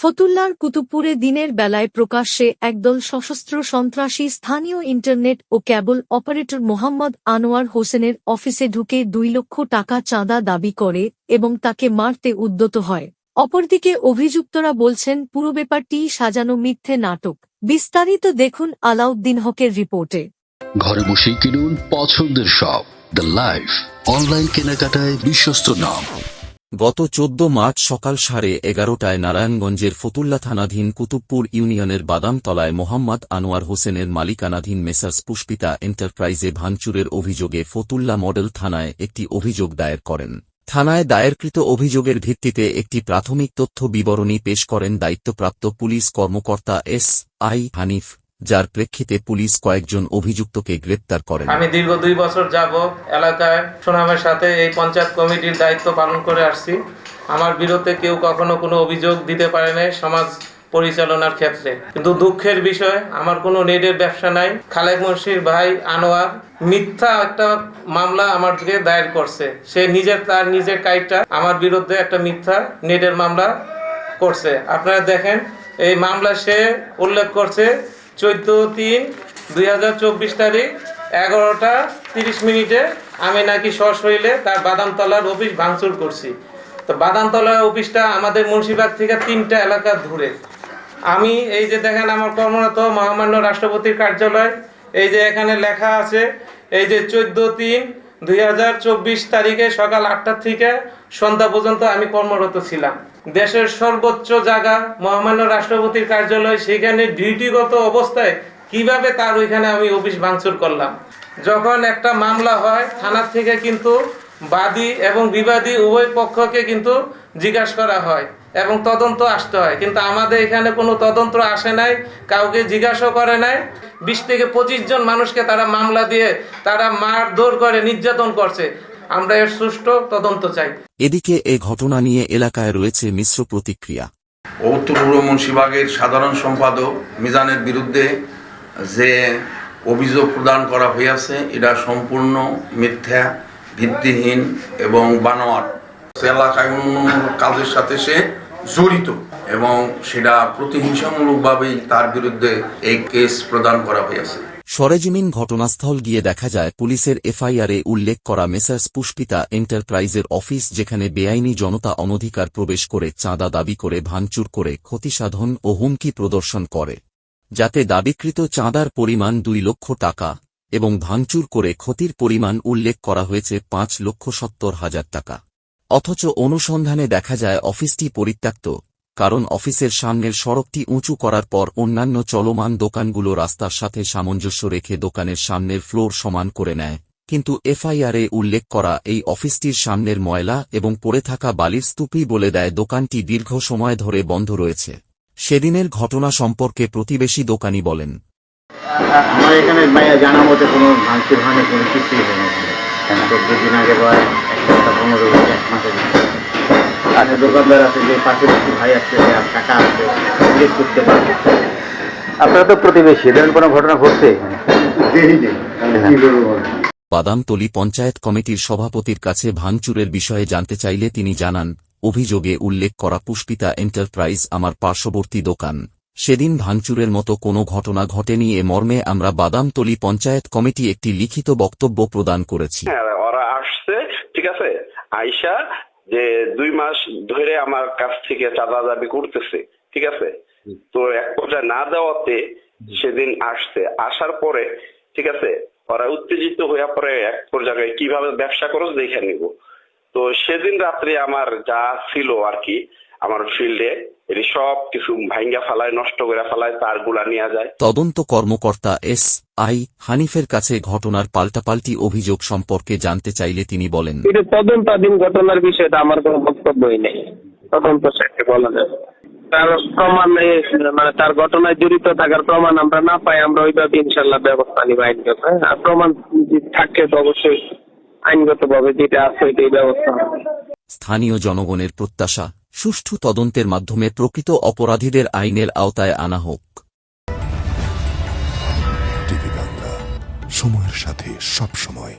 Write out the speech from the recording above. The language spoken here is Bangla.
ফতুল্লার কুতুবপুরে দিনের বেলায় প্রকাশ্যে একদল সশস্ত্র সন্ত্রাসী স্থানীয় ইন্টারনেট ও ক্যাবল অপারেটর মোহাম্মদ আনোয়ার হোসেনের অফিসে ঢুকে দুই লক্ষ টাকা চাঁদা দাবি করে এবং তাকে মারতে উদ্যত হয়। অপরদিকে অভিযুক্তরা বলছেন, পুরো ব্যাপারটি সাজানো মিথ্যে নাটক। বিস্তারিত দেখুন আলাউদ্দিন হকের রিপোর্টে। ঘরে বসেই কিনুন পছন্দের সব। The life. অনলাইন কেনাকাটায় বিশ্বস্ত নাম। গত চোদ্দ মার্চ সকাল সাড়ে এগারোটায় নারায়ণগঞ্জের ফতুল্লা থানাধীন কুতুবপুর ইউনিয়নের বাদামতলায় মোহাম্মদ আনোয়ার হোসেনের মালিকানাধীন মেসার্স পুষ্পিতা এন্টারপ্রাইজে ভাঙচুরের অভিযোগে ফতুল্লা মডেল থানায় একটি অভিযোগ দায়ের করেন। থানায় দায়েরকৃত অভিযোগের ভিত্তিতে একটি প্রাথমিক তথ্য বিবরণী পেশ করেন দায়িত্বপ্রাপ্ত পুলিশ কর্মকর্তা এস আই হানিফ। যার প্রেক্ষিতে পুলিশ কয়েকজন অভিযুক্তকে গ্রেপ্তার করেন আমি দীর্ঘ দুই বছর যাব এলাকায় সুনামের সাথে এই পঞ্চায়েত কমিটির দায়িত্ব পালন করে আসছি। আমার বিরুদ্ধে কেউ কখনো কোনো অভিযোগ দিতে পারে নাই সমাজ পরিচালনার ক্ষেত্রে। কিন্তু দুঃখের বিষয়, আমার কোনো নেটের ব্যবসা নাই। খালেক মুন্সির ভাই আনোয়ার মিথ্যা একটা মামলা আমার দিকে দায়ের করছে। সে নিজের তার নিজের কাইটটা আমার বিরুদ্ধে একটা মিথ্যা নেটের মামলা করছে। আপনারা দেখেন, এই মামলা সে উল্লেখ করছে চোদ্দ তিন দুই হাজার চব্বিশ তারিখ, এগারোটা তিরিশ মিনিটে আমি নাকি সশরীরে তার বাদামতলার অফিস ভাঙচুর করছি। তো বাদামতলার অফিসটা আমাদের মুন্সিবাগ থেকে তিনটা এলাকা দূরে। আমি এই যে দেখেন আমার কর্মরত মহামান্য রাষ্ট্রপতির কার্যালয়, এই যে এখানে লেখা আছে, এই যে চোদ্দ তিন দুই হাজার চব্বিশ তারিখে সকাল আটটা থেকে সন্ধ্যা পর্যন্ত আমি কর্মরত ছিলাম। দেশের সর্বোচ্চ জায়গা মহামান্য রাষ্ট্রপতির কার্যালয়, সেখানে ডিউটিগত অবস্থায় কীভাবে তার ওইখানে আমি অফিস ভাঙচুর করলাম? যখন একটা মামলা হয়, থানার থেকে কিন্তু বাদী এবং বিবাদী উভয় পক্ষকে কিন্তু জিজ্ঞাসা করা হয় এবং তদন্ত আসতে হয়। কিন্তু আমাদের এখানে কোনো তদন্ত আসে নাই, কাউকে জিজ্ঞাসা করে নাই। বিশ থেকে পঁচিশ জন মানুষকে তারা মামলা দিয়ে তারা মারধর করে, নির্যাতন করছে। আমরা এর সুষ্ঠু তদন্ত চাই। এদিকে এ ঘটনা নিয়ে এলাকায় রয়েছে মিশ্র প্রতিক্রিয়া। উত্তর পূর্ব মুন্সিবাগের সাধারণ সম্পাদক মিজানের বিরুদ্ধে যে অভিযোগ প্রদান করা হইয়াছে এটা সম্পূর্ণ মিথ্যা ভিত্তিহীন এবং বানোয়ার এলাকায় অন্যান্য কাজের সাথে সে জড়িত এবং সেটা প্রতিহিংসামূলকভাবেই তার বিরুদ্ধে এই কেস প্রদান করা হয়েছে সরেজমিন ঘটনাস্থল গিয়ে দেখা যায়, পুলিশের এফআইআরে উল্লেখ করা মেসার্স পুষ্পিতা এন্টারপ্রাইজের অফিস যেখানে বেআইনি জনতা অনধিকার প্রবেশ করে চাঁদা দাবি করে ভাঙচুর করে ক্ষতিসাধন ও হুমকি প্রদর্শন করে, যাতে দাবিকৃত চাঁদার পরিমাণ দুই লক্ষ টাকা এবং ভাঙচুর করে ক্ষতির পরিমাণ উল্লেখ করা হয়েছে পাঁচ লক্ষ সত্তর হাজার টাকা। অথচ অনুসন্ধানে দেখা যায়, অফিসটি পরিত্যক্ত কারণ অফিসের সামনের সড়কটি উঁচু করার পর অন্যান্য চলমান দোকানগুলো রাস্তার সাথে সামঞ্জস্য রেখে দোকানের সামনের ফ্লোর সমান করে নেয়। কিন্তু এফআইআরে উল্লেখ করা এই অফিসটির সামনের ময়লা এবং পড়ে থাকা বালির স্তূপই বলে দেয় দোকানটি দীর্ঘ সময় ধরে বন্ধ রয়েছে। সেদিনের ঘটনা সম্পর্কে প্রতিবেশী দোকানি বলেন জানা কোনো ভাঙচুর কোনো কিছুই হয়নি। আগে বা এক সপ্তাহ পনেরো এক আচ্ছা দোকানদার আছে যে পাশাপাশি ভাই আছে কাকা আছে জিজ্ঞেস করতে পারবে আপনারা তো প্রতিবেশী এদের কোনো ঘটনা ঘটছে বাদামতলী পঞ্চায়েত কমিটির সভাপতির কাছে ভাঙচুরের বিষয়ে জানতে চাইলে তিনি জানান অভিযোগে উল্লেখ করা পুষ্পিতা এন্টারপ্রাইজ আমার পার্শ্ববর্তী দোকান। সেদিন ভাঙচুরের মতো কোনো ঘটনা ঘটেনি এ মর্মে আমরা বাদামতলি পঞ্চায়েত কমিটি একটি লিখিত বক্তব্য প্রদান করেছি। হ্যাঁ ওরা আসছে ঠিক আছে? আইসা যে দুই মাস ধরে আমার কাছ থেকে চাঁদা দাবি করতেছে ঠিক আছে? তো এক পর্যায়ে না দেওয়াতে সেদিন আসছে। আসার পরে ঠিক আছে ওরা উত্তেজিত হইয়া পরে এক পর্যায়ে কীভাবে ব্যবসা করো দেখে নিব। তো সেদিন রাত্রে আমার যা ছিল আর কি আমার ফিল্ডে এটি সব কিছু ভাঙ্গা ফালায় নষ্ট করে ফালায় তারগুলা নিয়ে যায়। তদন্ত কর্মকর্তা এস আই হানিফের কাছে ঘটনার পাল্টাপাল্টি অভিযোগ সম্পর্কে জানতে চাইলে তিনি বলেন এটা তদন্তাধীন ঘটনার বিষয়টা আমার কোনো বক্তব্যই নেই। তদন্ত শেষে বলা যাবে তার প্রমাণ মানে তার ঘটনায় জড়িত থাকার প্রমাণ আমরা না পাই আমরা ওইভাবে ইনশাল্লাহ ব্যবস্থা নিব আইনগত। হ্যাঁ? আর প্রমাণ যদি থাকে তো অবশ্যই আইনগত ভাবে যেটা আছে এটাই ব্যবস্থা স্থানীয় জনগণের প্রত্যাশা সুষ্ঠু তদন্তের মাধ্যমে প্রকৃত অপরাধীদের আইনের আওতায় আনা হোক। সময়ের সাথে সব সময়